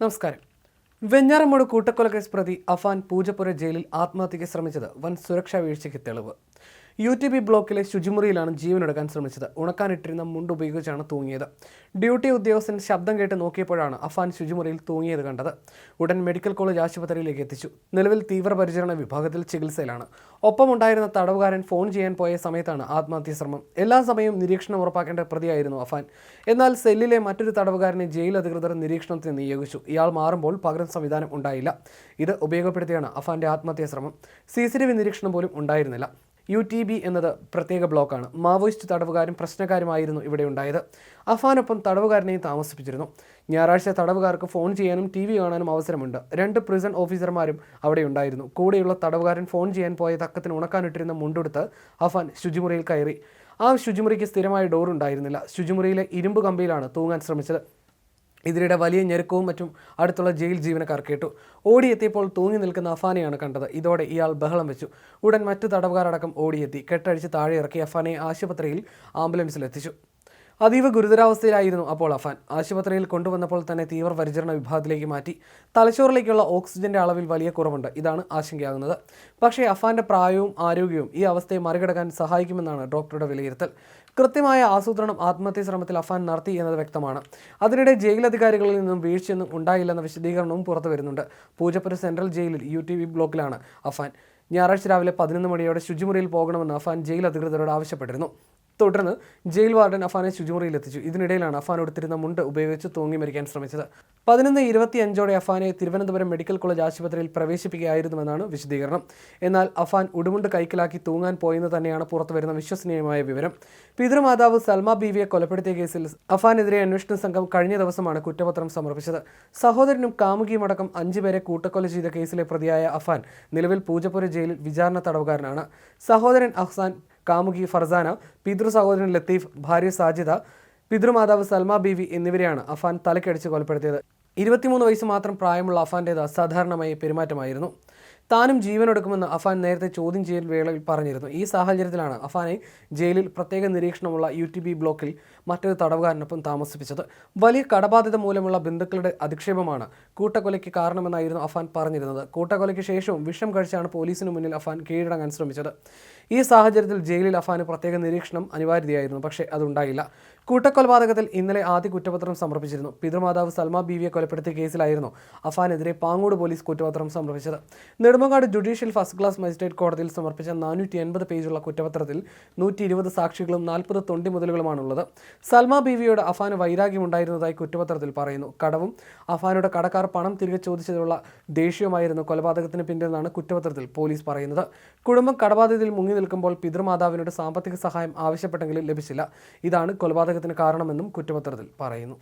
നമസ്കാരം. വെഞ്ഞാറമ്മൂട് കൂട്ടക്കൊലക്കേസ് പ്രതി അഫാൻ പൂജപ്പുര ജയിലിൽ ആത്മഹത്യയ്ക്ക് ശ്രമിച്ചത് വൻ സുരക്ഷാ വീഴ്ചയ്ക്ക് തെളിവ്. യു ടി ബി ബ്ലോക്കിലെ ശുചിമുറിയിലാണ് ജീവനെടുക്കാൻ ശ്രമിച്ചത്. ഉണക്കാനിട്ടിരുന്ന മുണ്ട് ഉപയോഗിച്ചാണ് തൂങ്ങിയത്. ഡ്യൂട്ടി ഉദ്യോഗസ്ഥൻ ശബ്ദം കേട്ട് നോക്കിയപ്പോഴാണ് അഫാൻ ശുചിമുറിയിൽ തൂങ്ങിയത് കണ്ടത്. ഉടൻ മെഡിക്കൽ കോളേജ് ആശുപത്രിയിലേക്ക് എത്തിച്ചു. നിലവിൽ തീവ്രപരിചരണ വിഭാഗത്തിൽ ചികിത്സയിലാണ്. ഒപ്പമുണ്ടായിരുന്ന തടവുകാരൻ ഫോൺ ചെയ്യാൻ പോയ സമയത്താണ് ആത്മഹത്യാ ശ്രമം. എല്ലാ സമയവും നിരീക്ഷണം ഉറപ്പാക്കേണ്ട പ്രതിയായിരുന്നു അഫാൻ. എന്നാൽ സെല്ലിലെ മറ്റൊരു തടവുകാരനെ ജയിൽ അധികൃതർ നിരീക്ഷണത്തിന് നിയോഗിച്ചു. ഇയാൾ മാറുമ്പോൾ പകരം സംവിധാനം ഉണ്ടായില്ല. ഇത് ഉപയോഗപ്പെടുത്തിയാണ് അഫാന്റെ ആത്മഹത്യാ ശ്രമം. സി നിരീക്ഷണം പോലും ഉണ്ടായിരുന്നില്ല. യു ടി ബി എന്നത് പ്രത്യേക ബ്ലോക്കാണ്. മാവോയിസ്റ്റ് തടവുകാരും പ്രശ്നക്കാരുമായിരുന്നു ഇവിടെ ഉണ്ടായത്. അഫാനൊപ്പം തടവുകാരനെയും താമസിപ്പിച്ചിരുന്നു. ഞായറാഴ്ച തടവുകാർക്ക് ഫോൺ ചെയ്യാനും ടി വി കാണാനും അവസരമുണ്ട്. രണ്ട് പ്രിസൺ ഓഫീസർമാരും അവിടെ ഉണ്ടായിരുന്നു. കൂടെയുള്ള തടവുകാരൻ ഫോൺ ചെയ്യാൻ പോയ തക്കത്തിന് ഉണക്കാനിട്ടിരുന്ന മുണ്ടെടുത്ത് അഫാൻ ശുചിമുറിയിൽ കയറി. ആ ശുചിമുറിക്ക് സ്ഥിരമായ ഡോർ ഉണ്ടായിരുന്നില്ല ശുചിമുറിയിലെ ഇരുമ്പ് കമ്പിയിലാണ് തൂങ്ങാൻ ശ്രമിച്ചത്. ഇതിനിടെ വലിയ ഞെരുക്കവും മറ്റും അടുത്തുള്ള ജയിൽ ജീവനക്കാർ കേട്ടു. ഓടിയെത്തിയപ്പോൾ തൂങ്ങി നിൽക്കുന്ന അഫാനെയാണ് കണ്ടത്. ഇതോടെ ഇയാൾ ബഹളം വെച്ചു. ഉടൻ മറ്റു തടവുകാരടക്കം ഓടിയെത്തി. കെട്ടഴിച്ച് താഴെ ഇറക്കി അഫാനെ ആശുപത്രിയിൽ ആംബുലൻസിൽ എത്തിച്ചു. അതീവ ഗുരുതരാവസ്ഥയിലായിരുന്നു അപ്പോൾ അഫാൻ. ആശുപത്രിയിൽ കൊണ്ടുവന്നപ്പോൾ തന്നെ തീവ്രപരിചരണ വിഭാഗത്തിലേക്ക് മാറ്റി തലച്ചോറിലേക്കുള്ള ഓക്സിജന്റെ അളവിൽ വലിയ കുറവുണ്ട്. ഇതാണ് ആശങ്കയാകുന്നത്. പക്ഷേ അഫാന്റെ പ്രായവും ആരോഗ്യവും ഈ അവസ്ഥയെ മറികടക്കാൻ സഹായിക്കുമെന്നാണ് ഡോക്ടറുടെ വിലയിരുത്തൽ. കൃത്യമായ ആസൂത്രണം ആത്മഹത്യാ ശ്രമത്തിൽ അഫാൻ നടത്തി എന്നത് വ്യക്തമാണ്. അതിനിടെ ജയിൽ അധികാരികളിൽ നിന്നും വീഴ്ചയൊന്നും ഉണ്ടായില്ലെന്ന വിശദീകരണവും പുറത്തു വരുന്നുണ്ട്. പൂജപ്പുര സെൻട്രൽ ജയിലിൽ യു ടി വി ബ്ലോക്കിലാണ് അഫാൻ. ഞായറാഴ്ച രാവിലെ പതിനൊന്ന് മണിയോടെ ശുചിമുറിയിൽ പോകണമെന്ന് അഫാൻ ജയിൽ അധികൃതരോട് ആവശ്യപ്പെട്ടിരുന്നു. തുടർന്ന് ജയിൽ വാർഡൻ അഫാനെ ശുചിമുറിയിൽ എത്തിച്ചു ഇതിനിടയിലാണ് അഫാൻ എടുത്തിരുന്ന മുണ്ട് ഉപയോഗിച്ച് തൂങ്ങി മരിക്കാൻ ശ്രമിച്ചത്. പതിനൊന്ന് ഇരുപത്തി അഞ്ചോടെ അഫാനെ തിരുവനന്തപുരം മെഡിക്കൽ കോളേജ് ആശുപത്രിയിൽ പ്രവേശിപ്പിക്കുകയായിരുന്നുവെന്നാണ് വിശദീകരണം. എന്നാൽ അഫാൻ ഉടുമുണ്ട് കൈക്കലാക്കി തൂങ്ങാൻ പോയെന്ന് തന്നെയാണ് പുറത്തുവരുന്ന വിശ്വസനീയമായ വിവരം. പിതൃമാതാവ് സൽമ ബീവിയെ കൊലപ്പെടുത്തിയ കേസിൽ അഫാനെതിരെ അന്വേഷണ സംഘം കഴിഞ്ഞ ദിവസമാണ് കുറ്റപത്രം സമർപ്പിച്ചത്. സഹോദരനും കാമുകിയുമടക്കം അഞ്ചുപേരെ കൂട്ടക്കൊല ചെയ്ത കേസിലെ പ്രതിയായ അഫാൻ നിലവിൽ പൂജപ്പുര ജയിലിൽ വിചാരണ തടവുകാരനാണ്. സഹോദരൻ അഹ്സാൻ കാമുകി ഫർസാന പിതൃ സഹോദരൻ ലത്തീഫ് ഭാര്യ സാജിദ പിതൃമാതാവ് സൽമ ബീവി എന്നിവരെയാണ് അഫാൻ തലക്കടിച്ച് കൊലപ്പെടുത്തിയത്. ഇരുപത്തിമൂന്ന് വയസ്സ് മാത്രം പ്രായമുള്ള അഫാന്റേത് അസാധാരണമായ പെരുമാറ്റമായിരുന്നു. താനും ജീവനൊടുക്കുമെന്ന് അഫാൻ നേരത്തെ ചോദ്യം ചെയ്യൽ വേളയിൽ പറഞ്ഞിരുന്നു. ഈ സാഹചര്യത്തിലാണ് അഫാനെ ജയിലിൽ പ്രത്യേക നിരീക്ഷണമുള്ള യു ടി ബി ബ്ലോക്കിൽ മറ്റൊരു തടവുകാരനൊപ്പം താമസിപ്പിച്ചത്. വലിയ കടബാധ്യത മൂലമുള്ള ബന്ധുക്കളുടെ അധിക്ഷേപമാണ് കൂട്ടക്കൊലയ്ക്ക് കാരണമെന്നായിരുന്നു അഫാൻ പറഞ്ഞിരുന്നത്. കൂട്ടക്കൊലയ്ക്ക് ശേഷവും വിഷം കഴിച്ചാണ് പോലീസിന് മുന്നിൽ അഫാൻ കീഴടങ്ങാൻ ശ്രമിച്ചത്. ഈ സാഹചര്യത്തിൽ ജയിലിൽ അഫാന് പ്രത്യേക നിരീക്ഷണം അനിവാര്യതയായിരുന്നു പക്ഷേ അതുണ്ടായില്ല. കൂട്ടക്കൊലപാതകത്തിൽ ഇന്നലെ ആദ്യ കുറ്റപത്രം സമർപ്പിച്ചിരുന്നു. പിതൃമാതാവ് സൽമ ബീവിയെ കൊലപ്പെടുത്തിയ കേസിലായിരുന്നു അഫാനെതിരെ പാങ്ങോട് പോലീസ് കുറ്റപത്രം സമർപ്പിച്ചത്. Nedumangad judicial first class magistrate കോടതിയിൽ സമർപ്പിച്ച നാനൂറ്റി എൺപത് പേജുള്ള കുറ്റപത്രത്തിൽ നൂറ്റി ഇരുപത് സാക്ഷികളും നാൽപ്പത് തൊണ്ടി മുതലുകളുമാണുള്ളത് സൽമ ബീവിയോട് അഫാന് വൈരാഗ്യമുണ്ടായിരുന്നതായി കുറ്റപത്രത്തിൽ പറയുന്നു. കടവും അഫാനോട് കടക്കാർ പണം തിരികെ ചോദിച്ചതിലുള്ള ദേഷ്യവുമായിരുന്നു കൊലപാതകത്തിന് പിന്നിലെന്നാണ് കുറ്റപത്രത്തിൽ പോലീസ് പറയുന്നത്. കുടുംബം കടബാധ്യതയിൽ മുങ്ങി നിൽക്കുമ്പോൾ പിതൃമാതാവിനോട് സാമ്പത്തിക സഹായം ആവശ്യപ്പെട്ടെങ്കിലും ലഭിച്ചില്ല. ഇതാണ് കൊലപാതകത്തിന് കാരണമെന്നും കുറ്റപത്രത്തിൽ പറയുന്നു